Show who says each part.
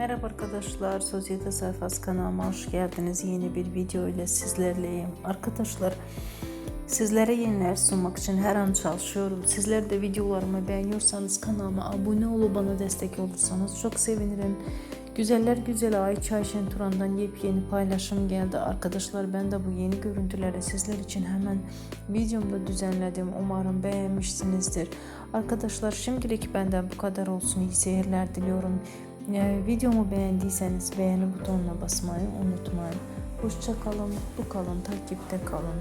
Speaker 1: Merhaba arkadaşlar, Sosyete Sayfası kanalıma hoş geldiniz. Yeni bir video ile sizlerleyim. Arkadaşlar, sizlere yeniler sunmak için her an çalışıyorum. Sizler de videolarımı beğeniyorsanız kanalıma abone olup bana destek olursanız çok sevinirim. Güzeller güzel Ayça Ayşen Turan'dan yepyeni paylaşım geldi. Arkadaşlar ben de bu yeni görüntüleri sizler için hemen videomda düzenledim. Umarım beğenmişsinizdir. Arkadaşlar şimdilik benden bu kadar olsun. İyi seyirler diliyorum. Ee, videomu beğendiyseniz beğeni butonuna basmayı unutmayın. Hoşça kalın, mutlu kalın, takipte kalın.